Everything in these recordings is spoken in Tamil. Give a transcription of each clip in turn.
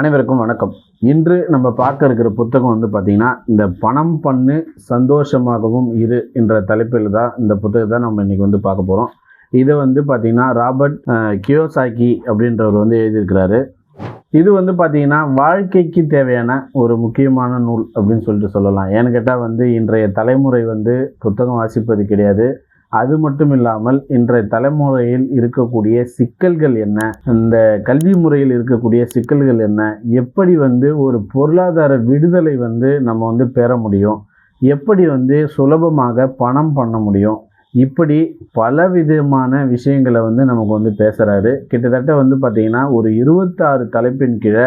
அனைவருக்கும் வணக்கம். இன்று நம்ம பார்க்க இருக்கிற புத்தகம் வந்து பார்த்திங்கன்னா இந்த பணம் பண்ணு சந்தோஷமாகவும் இரு என்ற தலைப்பில் தான் இந்த புத்தகத்தை நம்ம இன்றைக்கி வந்து பார்க்க போகிறோம் இதை வந்து பார்த்திங்கன்னா ராபர்ட் கியோசாக்கி அப்படின்றவர் வந்து எழுதியிருக்கிறாரு. இது வந்து பார்த்திங்கன்னா வாழ்க்கைக்கு தேவையான ஒரு முக்கியமான நூல் அப்படின்னு சொல்லிட்டு சொல்லலாம். ஏன்னு கேட்டால் வந்து இன்றைய தலைமுறை வந்து புத்தகம் வாசிப்பது கிடையாது. அது மட்டும் இல்லாமல் இன்றைய தலைமுறையில் இருக்கக்கூடிய சிக்கல்கள் என்ன? இந்த கல்வி முறையில் இருக்கக்கூடிய சிக்கல்கள் என்ன? எப்படி வந்து ஒரு பொருளாதார விடுதலை வந்து நம்ம வந்து பெற முடியும்? எப்படி வந்து சுலபமாக பணம் பண்ண முடியும்? இப்படி பல விதமான விஷயங்களை வந்து நமக்கு வந்து பேசுகிறாரு கிட்டத்தட்ட வந்து பார்த்திங்கன்னா ஒரு இருபத்தாறு தலைப்பின் கீழே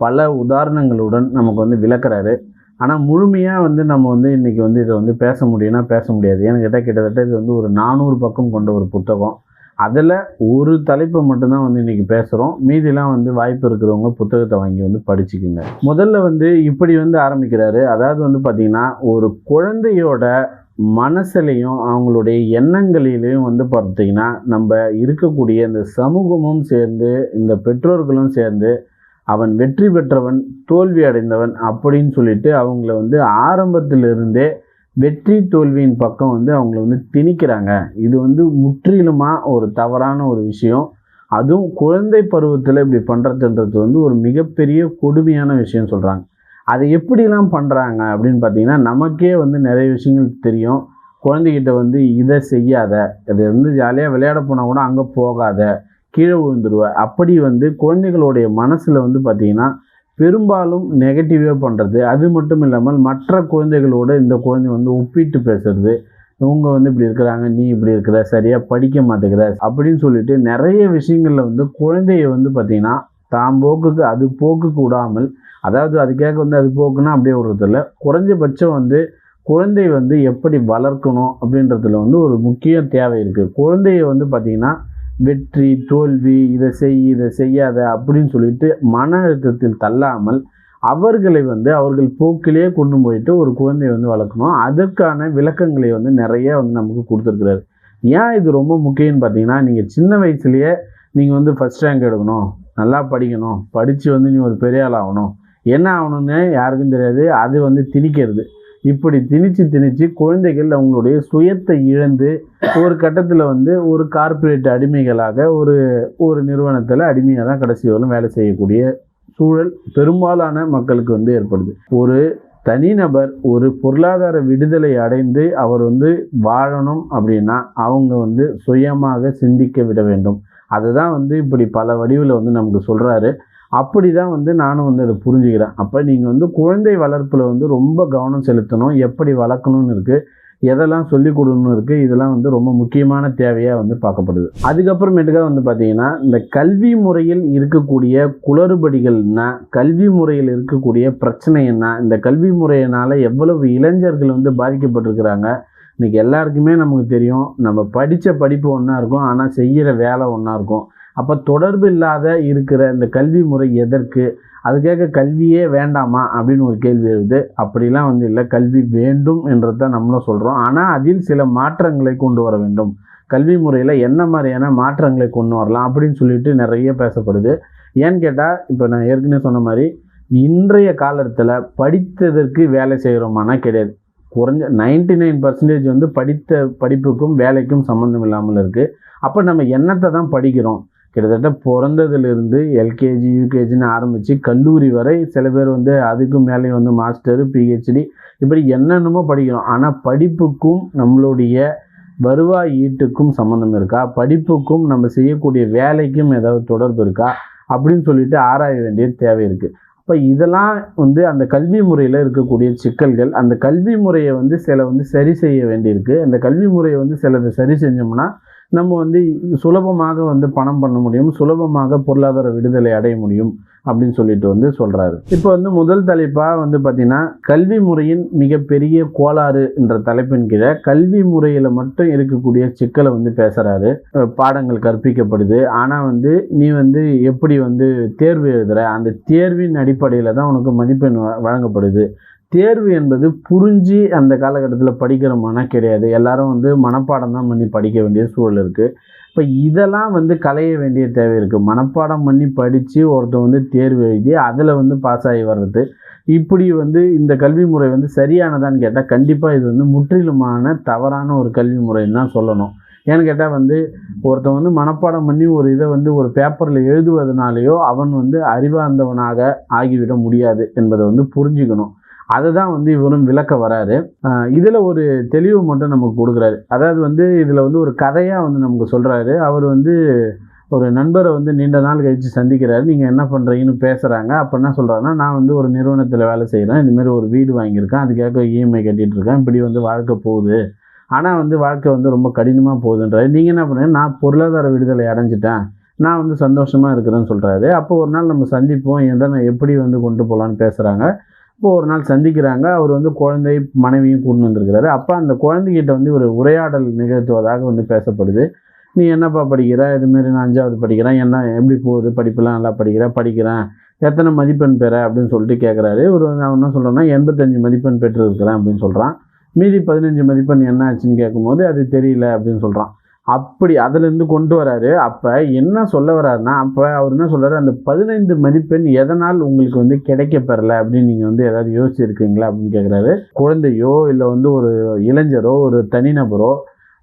பல உதாரணங்களுடன் நமக்கு வந்து விளக்குறாரு. ஆனால் முழுமையாக வந்து நம்ம வந்து இன்றைக்கி வந்து இதை வந்து பேச முடியும்னா பேச முடியாது. ஏன்னு கேட்டால் கிட்டத்தட்ட இது வந்து ஒரு நானூறு பக்கம் கொண்ட ஒரு புத்தகம். அதில் ஒரு தலைப்பை மட்டும்தான் வந்து இன்றைக்கி பேசுகிறோம் மீதிலாம் வந்து வாய்ப்பு இருக்கிறவங்க புத்தகத்தை வாங்கி வந்து படிச்சுக்கிங்க. முதல்ல வந்து இப்படி வந்து ஆரம்பிக்கிறாரு. அதாவது வந்து பார்த்திங்கன்னா ஒரு குழந்தையோட மனசுலையும் அவங்களுடைய எண்ணங்களிலையும் வந்து பார்த்திங்கன்னா நம்ம இருக்கக்கூடிய இந்த சமூகமும் சேர்ந்து இந்த பெற்றோர்களும் சேர்ந்து அவன் வெற்றி பெற்றவன் தோல்வி அடைந்தவன் அப்படின்னு சொல்லிட்டு அவங்கள வந்து ஆரம்பத்திலிருந்தே வெற்றி தோல்வியின் பக்கம் வந்து அவங்கள வந்து திணிக்கிறாங்க. இது வந்து முற்றிலுமாக ஒரு தவறான ஒரு விஷயம். அதுவும் குழந்தை பருவத்தில் இப்படி பண்ணுறதுன்றது வந்து ஒரு மிகப்பெரிய கொடுமையான விஷயம் சொல்கிறாங்க அதை எப்படிலாம் பண்ணுறாங்க அப்படின்னு பார்த்தீங்கன்னா நமக்கே வந்து நிறைய விஷயங்கள் தெரியும். குழந்தைகிட்ட வந்து இதை செய்யாத அது வந்து ஜாலியாக விளையாட போனால் கூட அங்கே போகாத கீழே விழுந்துருவ. அப்படி வந்து குழந்தைகளுடைய மனசில் வந்து பார்த்திங்கன்னா பெரும்பாலும் நெகட்டிவாக பண்ணுறது அது மட்டும் இல்லாமல் மற்ற குழந்தைகளோட இந்த குழந்தை வந்து ஒப்பிட்டு பேசுறது. இவங்க வந்து இப்படி இருக்கிறாங்க நீ இப்படி இருக்கிற சரியாக படிக்க மாட்டேங்கிற அப்படின்னு சொல்லிட்டு நிறைய விஷயங்களில் வந்து குழந்தைய வந்து பார்த்திங்கன்னா தாம் போக்குக்கு அது போக்குக்கு விடாமல் அதாவது அதுக்காக வந்து அது போக்குன்னா அப்படியே விடுறதில்ல குறைஞ்சபட்சம் வந்து குழந்தை வந்து எப்படி வளர்க்கணும் அப்படின்றதுல வந்து ஒரு முக்கிய தேவை இருக்குது குழந்தைய வந்து பார்த்திங்கன்னா வெற்றி தோல்வி இதை செய் இதை செய்யாத அப்படின்னு சொல்லிட்டு மன அழுத்தத்தில் தள்ளாமல் அவர்களை வந்து அவர்கள் போக்கிலேயே கொண்டு போயிட்டு ஒரு குழந்தையை வந்து வளர்க்கணும். அதற்கான விளக்கங்களை வந்து நிறைய வந்து நமக்கு கொடுத்துருக்குறாரு. ஏன் இது ரொம்ப முக்கியம்னு பார்த்தீங்கன்னா நீங்கள் சின்ன வயசுலேயே நீங்கள் வந்து ஃபஸ்ட் ரேங்க் எடுக்கணும். நல்லா படிக்கணும். படித்து வந்து நீ ஒரு பெரிய ஆள் ஆகணும். என்ன ஆகணும்னு யாருக்கும் தெரியாது. அது வந்து திணிக்கிறது. இப்படி திணிச்சு திணிச்சு குழந்தைகள் அவங்களுடைய சுயத்தை இழந்து ஒரு கட்டத்தில் வந்து ஒரு கார்ப்பரேட் அடிமைகளாக ஒரு ஒரு நிறுவனத்தில் அடிமையாக தான் கடைசி வரலும் வேலை செய்யக்கூடிய சூழல் பெரும்பாலான மக்களுக்கு வந்து ஏற்படுது. ஒரு தனிநபர் ஒரு பொருளாதார விடுதலை அடைந்து அவர் வந்து வாழணும் அப்படின்னா அவங்க வந்து சுயமாக சிந்திக்க விட வேண்டும். அதுதான் வந்து இப்படி பல வடிவில் வந்து நமக்கு சொல்கிறாரு அப்படி தான் வந்து நானும் வந்து அதை புரிஞ்சுக்கிறேன். அப்போ நீங்கள் வந்து குழந்தை வளர்ப்பில் வந்து ரொம்ப கவனம் செலுத்தணும். எப்படி வளர்க்கணும்னு இருக்குது எதெல்லாம் சொல்லிக் கொடுக்கணும் இருக்குது இதெல்லாம் வந்து ரொம்ப முக்கியமான தேவையாக வந்து பார்க்கப்படுது. அதுக்கப்புறமேட்டுக்காக வந்து பார்த்தீங்கன்னா இந்த கல்வி முறையில் இருக்கக்கூடிய குளறுபடிகள்னா கல்வி முறையில் இருக்கக்கூடிய பிரச்சனை என்ன? இந்த கல்வி முறையினால் எவ்வளவு இளைஞர்கள் வந்து பாதிக்கப்பட்டிருக்கிறாங்க? இன்றைக்கி எல்லாருக்குமே நமக்கு தெரியும். நம்ம படித்த படிப்பு ஒன்றா இருக்கும். ஆனால் செய்கிற வேலை ஒன்றா இருக்கும். அப்போ தொடர்பு இல்லாத இருக்கிற இந்த கல்வி முறை எதற்கு? அதுக்காக கல்வியே வேண்டாமா? அப்படின்னு ஒரு கேள்வி எழுது அப்படிலாம் வந்து இல்லை கல்வி வேண்டும் என்றதை நம்மளும் சொல்கிறோம் ஆனால் அதில் சில மாற்றங்களை கொண்டு வர வேண்டும். கல்வி முறையில் என்ன மாதிரியான மாற்றங்களை கொண்டு வரலாம் அப்படின்னு சொல்லிட்டு நிறைய பேசப்படுது. ஏன்னு கேட்டால் இப்போ நான் ஏற்கனவே சொன்ன மாதிரி இன்றைய காலத்தில் படித்ததற்கு வேலை செய்கிறோமானா கிடையாது. குறைஞ்ச நைன்டி நைன் பர்சன்டேஜ் வந்து படித்த படிப்புக்கும் வேலைக்கும் சம்மந்தம் இல்லாமல் இருக்குது அப்போ நம்ம என்னத்தை தான் படிக்கிறோம்? கிட்டத்தட்ட பிறந்ததுலேருந்து எல்கேஜி யூகேஜின்னு ஆரம்பித்து கல்லூரி வரை சில பேர் வந்து அதுக்கும் மேலே வந்து மாஸ்டர் பிஹெச்டி இப்படி என்னென்னமோ படிக்கிறோம். ஆனால் படிப்புக்கும் நம்மளுடைய வருவாய் ஈட்டுக்கும் சம்மந்தம் இருக்கா? படிப்புக்கும் நம்ம செய்யக்கூடிய வேலைக்கும் ஏதாவது தொடர்பு இருக்கா? அப்படின்னு சொல்லிட்டு ஆராய வேண்டிய தேவை இருக்குது அப்போ இதெல்லாம் வந்து அந்த கல்வி முறையில் இருக்கக்கூடிய சிக்கல்கள் அந்த கல்வி முறையை வந்து சில வந்து சரி செய்ய வேண்டியிருக்கு. அந்த கல்வி முறையை வந்து சிலதை சரி செஞ்சோம்னா நம்ம வந்து சுலபமாக வந்து பணம் பண்ண முடியும் சுலபமாக பொருளாதார விடுதலை அடைய முடியும் அப்படின்னு சொல்லிட்டு வந்து சொல்கிறாரு இப்போ வந்து முதல் தலைப்பாக வந்து பார்த்திங்கன்னா கல்வி முறையின் மிகப்பெரிய கோளாறு என்ற தலைப்பின் கீழே கல்வி முறையில் மட்டும் இருக்கக்கூடிய சிக்கலை வந்து பேசுகிறாரு பாடங்கள் கற்பிக்கப்படுது. ஆனால் வந்து நீ வந்து எப்படி வந்து தேர்வு எழுதுகிற அந்த தேர்வின் அடிப்படையில் தான் உனக்கு மதிப்பெண் வ- வழங்கப்படுது. தேர்வு என்பது புரிஞ்சு அந்த காலகட்டத்தில் படிக்கிறோமானா கிடையாது. எல்லாரும் வந்து மனப்பாடம் தான் பண்ணி படிக்க வேண்டிய சூழல் இருக்குது இப்போ இதெல்லாம் வந்து களைய வேண்டிய தேவை இருக்குது மனப்பாடம் பண்ணி படித்து ஒருத்தன் வந்து தேர்வு எழுதி அதில் வந்து பாஸ் ஆகி வர்றது. இப்படி வந்து இந்த கல்வி முறை வந்து சரியானதான்னு கேட்டால் கண்டிப்பாக இது வந்து முற்றிலுமான தவறான ஒரு கல்வி முறைன்னு தான் சொல்லணும். ஏன்னு கேட்டால் வந்து ஒருத்தன் வந்து மனப்பாடம் பண்ணி ஒரு இதை வந்து ஒரு பேப்பரில் எழுதுவதனாலேயோ அவன் வந்து அறிவார்ந்தவனாக ஆகிவிட முடியாது என்பதை வந்து புரிஞ்சுக்கணும். அதை தான் வந்து இவரும் விளக்க வராரு. இதில் ஒரு தெளிவு மட்டும் நமக்கு கொடுக்குறாரு. அதாவது வந்து இதில் வந்து ஒரு கதையாக வந்து நமக்கு சொல்கிறாரு அவர் வந்து ஒரு நண்பரை வந்து நீண்ட நாள் கழித்து சந்திக்கிறாரு. நீங்கள் என்ன பண்ணுறீங்கன்னு பேசுகிறாங்க அப்போ என்ன சொல்கிறாங்கன்னா நான் வந்து ஒரு நிறுவனத்தில் வேலை செய்கிறேன் இந்தமாரி ஒரு வீடு வாங்கியிருக்கேன். அதுக்காக இஎம்ஐ கட்டிகிட்டு இருக்கேன். இப்படி வந்து வாழ்க்கை போகுது. ஆனால் வந்து வாழ்க்கை வந்து ரொம்ப கடினமாக போகுதுன்றாரு. நீங்கள் என்ன பண்ணுங்க நான் பொருளாதார விடுதலை அடைஞ்சிட்டேன். நான் வந்து சந்தோஷமாக இருக்கிறேன்னு சொல்கிறாரு அப்போ ஒரு நாள் நம்ம சந்திப்போம். எதனை எப்படி வந்து கொண்டு போகலான்னு பேசுகிறாங்க இப்போ ஒரு நாள் சந்திக்கிறாங்க. அவர் வந்து குழந்தை மனைவியும் கூட்டு வந்திருக்கிறாரு. அப்போ அந்த குழந்தைகிட்ட வந்து ஒரு உரையாடல் நிகழ்த்துவதாக வந்து பேசப்படுது. நீ என்னப்பா படிக்கிற? இதுமாரி நான் அஞ்சாவது படிக்கிறேன். என்ன எப்படி போகுது? படிப்பெல்லாம் நல்லா படிக்கிறேன் படிக்கிறேன். எத்தனை மதிப்பெண் பெற? அப்படின்னு சொல்லிட்டு கேட்குறாரு ஒரு அவன் என்ன சொல்கிறேன்னா எண்பத்தஞ்சு மதிப்பெண் பெற்றிருக்கிறேன் அப்படின்னு சொல்கிறான் மீதி பதினஞ்சு மதிப்பெண் என்ன ஆச்சுன்னு கேட்கும்போது அது தெரியல அப்படின்னு சொல்கிறான் அப்படி அதுலேருந்து கொண்டு வராரு. அப்போ என்ன சொல்ல வர்றாருன்னா அப்போ அவர் என்ன சொல்கிறாரு அந்த பதினைந்து மதிப்பெண் எதனால் உங்களுக்கு வந்து கிடைக்க பெறல அப்படின்னு நீங்கள் வந்து ஏதாவது யோசிச்சிருக்கீங்களா அப்படின்னு கேட்குறாரு குழந்தையோ இல்லை வந்து ஒரு இளைஞரோ ஒரு தனிநபரோ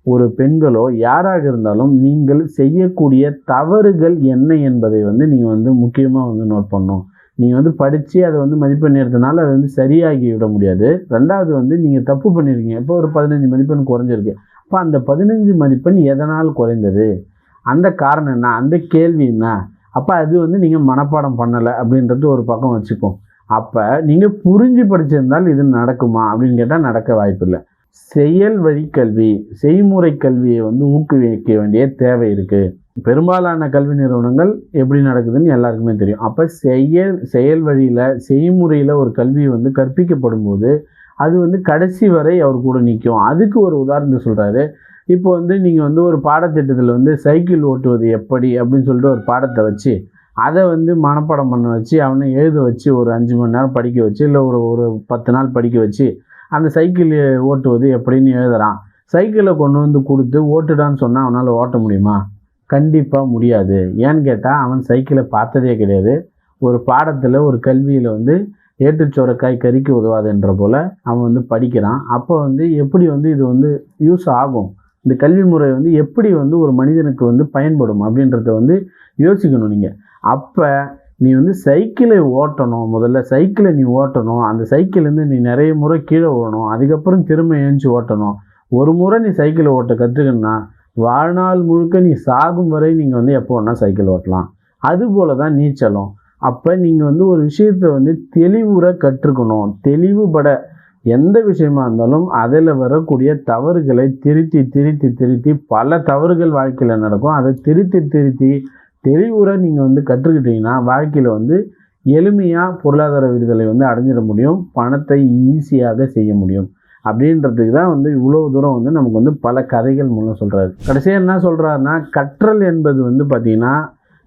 ஒரு பெண்களோ யாராக இருந்தாலும் நீங்கள் செய்யக்கூடிய தவறுகள் என்ன என்பதை வந்து நீங்கள் வந்து முக்கியமாக வந்து நோட் பண்ணும் நீங்கள் வந்து படித்து அதை வந்து மதிப்பெண் எடுத்தனால அதை வந்து சரியாகி விட முடியாது. ரெண்டாவது வந்து நீங்கள் தப்பு பண்ணியிருக்கீங்க இப்போ ஒரு பதினஞ்சு மதிப்பெண் குறைஞ்சிருக்கு. அப்போ அந்த பதினஞ்சு மதிப்பெண் எதனால் குறைந்தது? அந்த காரணம் என்ன? அந்த கேள்வி என்ன? அப்போ அது வந்து நீங்கள் மனப்பாடம் பண்ணலை அப்படின்றது ஒரு பக்கம் வச்சுப்போம் அப்போ நீங்கள் புரிஞ்சு படிச்சிருந்தால் இது நடக்குமா அப்படின்னு கேட்டால் நடக்க வாய்ப்பில்லை செயல் வழி கல்வி செய்முறை கல்வியை வந்து ஊக்குவிக்க வேண்டிய தேவை இருக்குது பெரும்பாலான கல்வி நிறுவனங்கள் எப்படி நடக்குதுன்னு எல்லாருக்குமே தெரியும். அப்போ செயல் செயல் வழியில் செய்முறையில் ஒரு கல்வி வந்து கற்பிக்கப்படும் போது அது வந்து கடைசி வரை அவர் கூட நிற்கும் அதுக்கு ஒரு உதாரணத்தை சொல்கிறாரு இப்போ வந்து நீங்கள் வந்து ஒரு பாடத்திட்டத்தில் வந்து சைக்கிள் ஓட்டுவது எப்படி அப்படின்னு சொல்லிட்டு ஒரு பாடத்தை வச்சு அதை வந்து மனப்பாடம் பண்ண வச்சு அவனை எழுத வச்சு ஒரு அஞ்சு மணி நேரம் படிக்க வச்சு இல்லை ஒரு ஒரு பத்து நாள் படிக்க வச்சு அந்த சைக்கிள் ஓட்டுவது எப்படின்னு எழுதுறான். சைக்கிளை கொண்டு வந்து கொடுத்து ஓட்டுடான்னு சொன்னால் அவனால் ஓட்ட முடியுமா? கண்டிப்பாக முடியாது. ஏன்னு கேட்டால் அவன் சைக்கிளை பார்த்ததே கிடையாது. ஒரு பாடத்தில் ஒரு கல்வியில் வந்து ஏற்றுச்சோரக்காய் கறிக்கு உதவாதுன்ற போல் அவன் வந்து படிக்கிறான். அப்போ வந்து எப்படி வந்து இது வந்து யூஸ் ஆகும்? இந்த கல்வி முறை வந்து எப்படி வந்து ஒரு மனிதனுக்கு வந்து பயன்படும் அப்படின்றத வந்து யோசிக்கணும் நீங்கள் அப்போ நீ வந்து சைக்கிளை ஓட்டணும். முதல்ல சைக்கிளை நீ ஓட்டணும். அந்த சைக்கிள்லேருந்து நீ நிறைய முறை கீழே ஓடணும். அதுக்கப்புறம் திரும்ப எழுந்துச்சி ஓட்டணும். ஒரு முறை நீ சைக்கிளை ஓட்ட கற்றுக்கணுன்னா வாழ்நாள் முழுக்க நீ சாகும் வரை நீங்கள் வந்து எப்போ வேணால் சைக்கிள் ஓட்டலாம். அதுபோல தான் நீச்சலும். அப்போ நீங்கள் வந்து ஒரு விஷயத்தை வந்து தெளிவுற கற்றுக்கணும். தெளிவுபட எந்த விஷயமா இருந்தாலும் அதில் வரக்கூடிய தவறுகளை திருத்தி திருத்தி திருத்தி பல தவறுகள் வாழ்க்கையில் நடக்கும். அதை திருத்தி திருத்தி தெளிவுற நீங்கள் வந்து கற்றுக்கிட்டீங்கன்னா வாழ்க்கையில் வந்து எளிமையாக பொருளாதார விடுதலை வந்து அடைஞ்சிட முடியும். பணத்தை ஈஸியாக செய்ய முடியும். அப்படின்றதுக்கு தான் வந்து இவ்வளோ தூரம் வந்து நமக்கு வந்து பல கதைகள் மூலம் சொல்கிறாரு கடைசியாக என்ன சொல்கிறாருன்னா கற்றல் என்பது வந்து பார்த்திங்கன்னா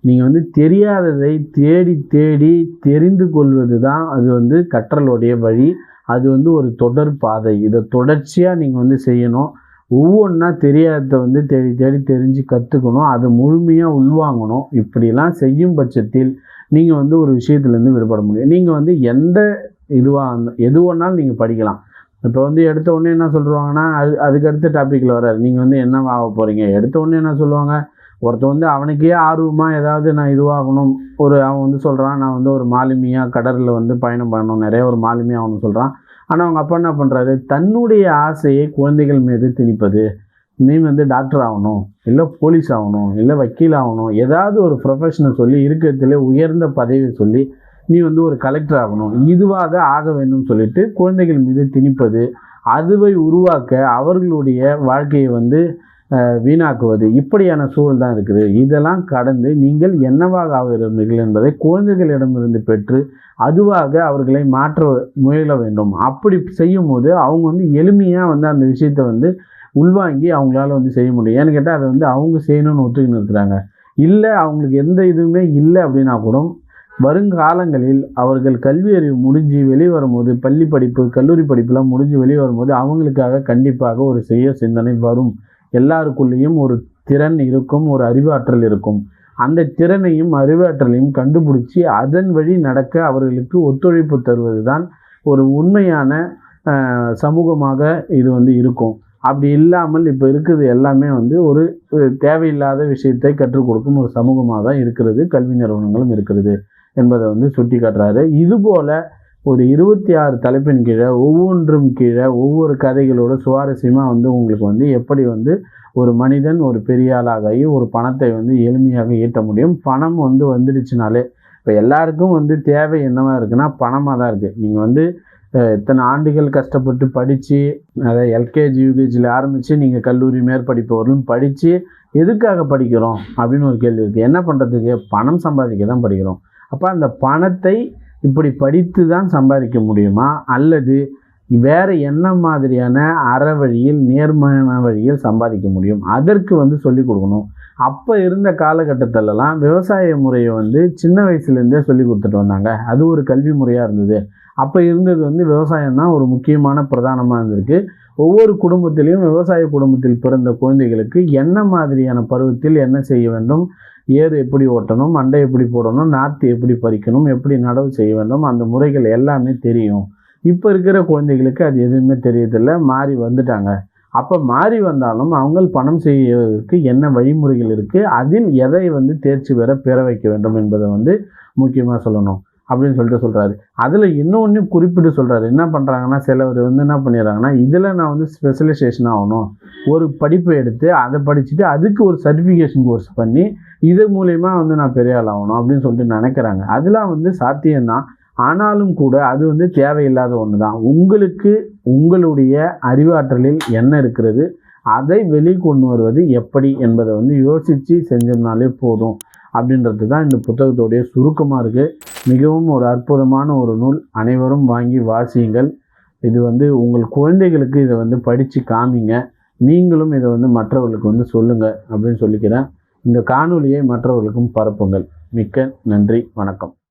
நீங்கள் வந்து தெரியாததை தேடி தேடி தெரிந்து கொள்வது தான் அது வந்து கற்றலுடைய வழி. அது வந்து ஒரு தொடர் பாதை. இதை தொடர்ச்சியாக நீங்கள் வந்து செய்யணும். ஒவ்வொன்றா தெரியாததை வந்து தேடி தேடி தெரிஞ்சு கற்றுக்கணும் அதை முழுமையாக உள்வாங்கணும். இப்படிலாம் செய்யும் பட்சத்தில் நீங்கள் வந்து ஒரு விஷயத்துலேருந்து விடுபட முடியும். நீங்கள் வந்து எந்த இதுவாக எது ஒன்றாலும் நீங்கள் படிக்கலாம். இப்போ வந்து எடுத்த உடனே என்ன சொல்லுவாங்கன்னா அது அதுக்கடுத்த டாப்பிக்கில் வராது நீங்கள் வந்து என்ன ஆக போகிறீங்க எடுத்த உடனே என்ன சொல்லுவாங்க? ஒருத்தன் வந்து அவனுக்கே ஆர்வமாக ஏதாவது நான் இதுவாகணும். ஒரு அவன் வந்து சொல்கிறான் நான் வந்து ஒரு மாலுமியாக கடலில் வந்து பயணம் பண்ணணும். நிறைய ஒரு மாலுமியாக அவனு சொல்கிறான் ஆனால் அவங்க அப்பா என்ன பண்ணுறாரு தன்னுடைய ஆசையை குழந்தைகள் மீது திணிப்பது. நீ வந்து டாக்டர் ஆகணும் இல்லை போலீஸ் ஆகணும் இல்லை வக்கீல் ஆகணும் ஏதாவது ஒரு ப்ரொஃபஷனை சொல்லி இருக்கிறதுல உயர்ந்த பதவி சொல்லி நீ வந்து ஒரு கலெக்டர் ஆகணும். இதுவாக ஆக வேண்டும் சொல்லிட்டு குழந்தைகள் மீது திணிப்பது அதுவை உருவாக்க அவர்களுடைய வாழ்க்கையை வந்து வீணாக்குவது. இப்படியான சூழல் தான் இருக்குது. இதெல்லாம் கடந்து நீங்கள் என்னவாக ஆகிறீர்கள் என்பதை குழந்தைகளிடமிருந்து பெற்று அதுவாக அவர்களை மாற்ற முயல வேண்டும். அப்படி செய்யும்போது அவங்க வந்து எளிமையாக வந்து அந்த விஷயத்தை வந்து உள்வாங்கி அவங்களால வந்து செய்ய முடியும். ஏன்னு கேட்டால் அதை வந்து அவங்க செய்யணும்னு ஒத்துக்கின்னு இருக்கிறாங்க. இல்லை அவங்களுக்கு எந்த இதுவுமே இல்லை அப்படின்னா கூட வருங்காலங்களில் அவர்கள் கல்வி அறிவு முடிஞ்சு வெளியே வரும்போது பள்ளி படிப்பு கல்லூரி படிப்புலாம் முடிஞ்சு வெளியே வரும்போது அவங்களுக்காக கண்டிப்பாக ஒரு செய்ய சிந்தனை வரும். எல்லாருக்குள்ளேயும் ஒரு திறன் இருக்கும் ஒரு அறிவாற்றல் இருக்கும். அந்த திறனையும் அறிவாற்றலையும் கண்டுபிடிச்சி அதன் வழி நடக்க அவர்களுக்கு ஒத்துழைப்பு தருவது தான் ஒரு உண்மையான சமூகமாக இது வந்து இருக்கும். அப்படி இல்லாமல் இப்போ இருக்கிறது எல்லாமே வந்து ஒரு தேவையில்லாத விஷயத்தை கற்றுக் கொடுக்கும் ஒரு சமூகமாக தான் இருக்கிறது கல்வி நிறுவனங்களும் இருக்கிறது என்பதை வந்து சுட்டி காட்டுறாரு இதுபோல் ஒரு இருபத்தி ஆறு தலைப்பின் கீழே ஒவ்வொன்றும் கீழே ஒவ்வொரு கதைகளோட சுவாரஸ்யமாக வந்து உங்களுக்கு வந்து எப்படி வந்து ஒரு மனிதன் ஒரு பெரிய ஆளாகி ஒரு பணத்தை வந்து எளிமையாக ஈட்ட முடியும். பணம் வந்து வந்துடுச்சுனாலே இப்போ எல்லாருக்கும் வந்து தேவை என்னவாக இருக்குன்னா பணமாக தான் இருக்குது நீங்கள் வந்து இத்தனை ஆண்டுகள் கஷ்டப்பட்டு படித்து அதை எல்கேஜி யூகேஜியில் ஆரம்பித்து நீங்கள் கல்லூரி மேற்படிப்பு வரலும் படித்து எதுக்காக படிக்கிறோம்? அப்படின்னு ஒரு கேள்வி இருக்குது என்ன பண்ணுறதுக்கு பணம் சம்பாதிக்க தான் படிக்கிறோம். அப்போ அந்த பணத்தை இப்படி படித்து தான் சம்பாதிக்க முடியுமா? அல்லது வேறு என்ன மாதிரியான அற வழியில் நேர்மையான வழியில் சம்பாதிக்க முடியும்? அதற்கு வந்து சொல்லிக் கொடுக்கணும். அப்போ இருந்த காலகட்டத்திலலாம் விவசாய முறையை வந்து சின்ன வயசுலேருந்தே சொல்லி கொடுத்துட்டு வந்தாங்க. அது ஒரு கல்வி முறையாக இருந்தது. அப்போ இருந்தது வந்து விவசாயம் தான் ஒரு முக்கியமான பிரதானமாக இருந்திருக்கு. ஒவ்வொரு குடும்பத்திலையும் விவசாய குடும்பத்தில் பிறந்த குழந்தைகளுக்கு என்ன மாதிரியான பருவத்தில் என்ன செய்ய வேண்டும்? ஏறு எப்படி ஓட்டணும்? அண்டை எப்படி போடணும்? நாற்று எப்படி பறிக்கணும்? எப்படி நடவு செய்ய வேண்டும்? அந்த முறைகள் எல்லாமே தெரியும். இப்போ இருக்கிற குழந்தைகளுக்கு அது எதுவுமே தெரியதில்லை மாறி வந்துட்டாங்க. அப்போ மாறி வந்தாலும் அவங்க பணம் செய்வதற்கு என்ன வழிமுறைகள் இருக்குது அதில் எதை வந்து தேர்ச்சி பெற பெற வைக்க வேண்டும் என்பதை வந்து முக்கியமாக சொல்லணும். அப்படின்னு சொல்லிட்டு சொல்கிறாரு அதில் இன்னொன்று குறிப்பிட்டு சொல்கிறாரு என்ன பண்ணுறாங்கன்னா சிலவர் வந்து என்ன பண்ணிடுறாங்கன்னா இதில் நான் வந்து ஸ்பெஷலைசேஷன் ஆகணும். ஒரு படிப்பை எடுத்து அதை படிச்சுட்டு அதுக்கு ஒரு சர்டிஃபிகேஷன் கோர்ஸ் பண்ணி இது மூலயமா வந்து நான் பெரிய ஆள் ஆகணும் அப்படின்னு சொல்லிட்டு நினைக்கிறாங்க. அதெல்லாம் வந்து சாத்தியம்தான். ஆனாலும் கூட அது வந்து தேவையில்லாத ஒன்று தான் உங்களுக்கு உங்களுடைய அறிவாற்றலில் என்ன இருக்கிறது அதை வெளிக்கொண்டு வருவது எப்படி என்பதை வந்து யோசித்து செஞ்சோம்னாலே போதும். அப்படின்றது தான் இந்த புத்தகத்தோடைய சுருக்கமாக இருக்குது மிகவும் ஒரு அற்புதமான ஒரு நூல். அனைவரும் வாங்கி வாசியுங்கள். இது வந்து உங்கள் குழந்தைகளுக்கு இதை வந்து படித்து காமிங்க. நீங்களும் இதை வந்து மற்றவர்களுக்கு வந்து சொல்லுங்கள் அப்படின்னு சொல்லிக்கிறேன். இந்த காணொலியை மற்றவர்களுக்கும் பரப்புங்கள். மிக்க நன்றி. வணக்கம்.